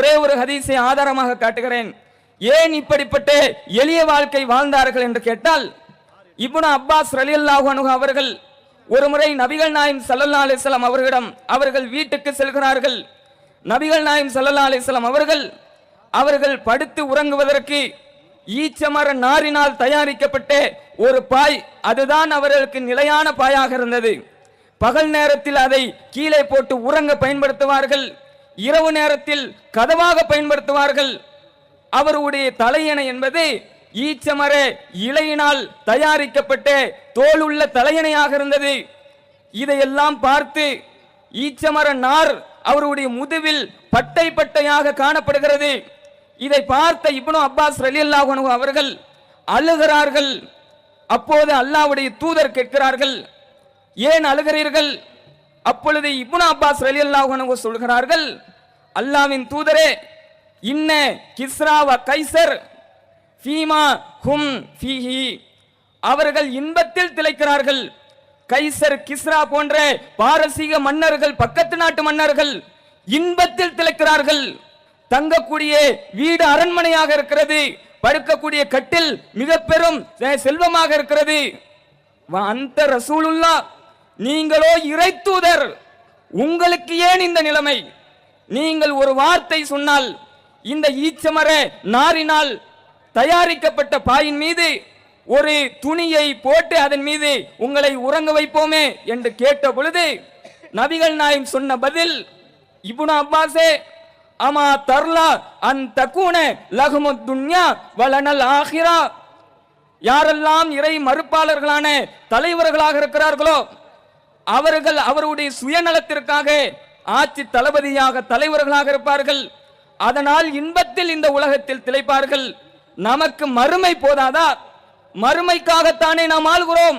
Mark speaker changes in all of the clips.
Speaker 1: ஒரே ஒரு ஹதீஸை ஆதாரமாக காட்டுகிறேன். ஏன் இப்படிப்பட்ட எளிய வாழ்க்கை வாழ்ந்தார்கள் என்று கேட்டால் இப்னு அப்பாஸ் ரலியல்லாஹு அன்ஹு அவர்கள் ஒரு முறை நபிகள் நாயம் சல்லல்லா அலிஸ்லாம் அவர்களிடம் அவர்கள் வீட்டுக்கு செல்கிறார்கள். நபிகள் நாயம் சல்லல்லா அலிஸ்லாம் அவர்கள் அவர்கள் படுத்து உறங்குவதற்கு ஈச்சமர நாரினால் தயாரிக்கப்பட்ட ஒரு பாய் அதுதான் அவர்களுக்கு நிலையான பாயாக இருந்தது. பகல் நேரத்தில் அதை கீழே போட்டு உறங்க பயன்படுத்துவார்கள். இரவு நேரத்தில் கதவாக பயன்படுத்துவார்கள். அவருடைய தலையணை என்பது ஈச்சமர இலையினால் தயாரிக்கப்பட்ட தோலுள்ள தலையணையாக இருந்தது. இதையெல்லாம் பார்த்து ஈச்சமர நார் அவருடைய முதுவில் பட்டை பட்டையாக காணப்படுகிறது. இதை பார்த்த இப்னு அப்பாஸ் ரலியல்லாஹு அன்ஹு அவர்கள் அழுகிறார்கள். அப்போது அல்லாஹ்வுடைய தூதர் கேட்கிறார்கள் ஏன் அழுகிறீர்கள்? அப்பொழுது இப்னு அப்பாஸ் அலி அன்ஹு சொல்கிறார்கள் அல்லாஹ்வின் தூதரே இன்ன கிஸ்ரா வ கைசர் ஃபீமா ஹும் ஃபீஹி. அவர்கள் இன்பத்தில் திளைக்கிறார்கள். கைசர் கிஸ்ரா போன்ற பாரசீக மன்னர்கள் பக்கத்து நாட்டு மன்னர்கள் இன்பத்தில் திளைக்கிறார்கள். தங்கக்கூடிய வீடு அரண்மனையாக இருக்கிறது படுக்கக்கூடிய கட்டில் மிக பெரும் செல்வமாக இருக்கிறது. வ அந்த ரசூலுல்லா நீங்களோ இறை தூதர் உங்களுக்கு ஏன் இந்த நிலைமை? நீங்கள் ஒரு வார்த்தை சொன்னால் இந்த ஈச்சமர நாரினால் தயாரிக்கப்பட்ட பாயின் மீது ஒரு துணியை போட்டு அதன் மீது உங்களை உறங்க வைப்போமே என்று கேட்ட பொழுது நபிகள் நாயம் சொன்ன பதில் இபுன அப்பாஸே அமா தர்லா அன் தக்கூன லகுமத் துன்யா வலனல் ஆகிரா யாரெல்லாம் இறை மறுப்பாளர்களான தலைவர்களாக இருக்கிறார்களோ அவர்கள் அவருடைய சுயநலத்திற்காக ஆட்சி தளபதியாக தலைவர்களாக இருப்பார்கள். அதனால் இன்பத்தில் இந்த உலகத்தில் திளைப்பார்கள். நமக்கு மறுமை போதாதா? மறுமைக்காகத்தானே நாம் ஆளுகிறோம்.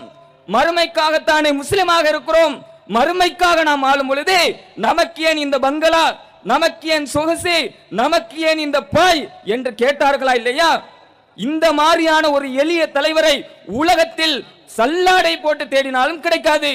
Speaker 1: மறுமைக்காகத்தானே முஸ்லிமாக இருக்கிறோம். மறுமைக்காக நாம் ஆளும் பொழுது நமக்கு ஏன் இந்த பங்களா? நமக்கு ஏன் சொகுசு? நமக்கு ஏன் இந்த பாய்? என்று கேட்டார்களா இல்லையா? இந்த மாதிரியான ஒரு எளிய தலைவரை உலகத்தில் சல்லாடை போட்டு தேடினாலும் கிடைக்காது.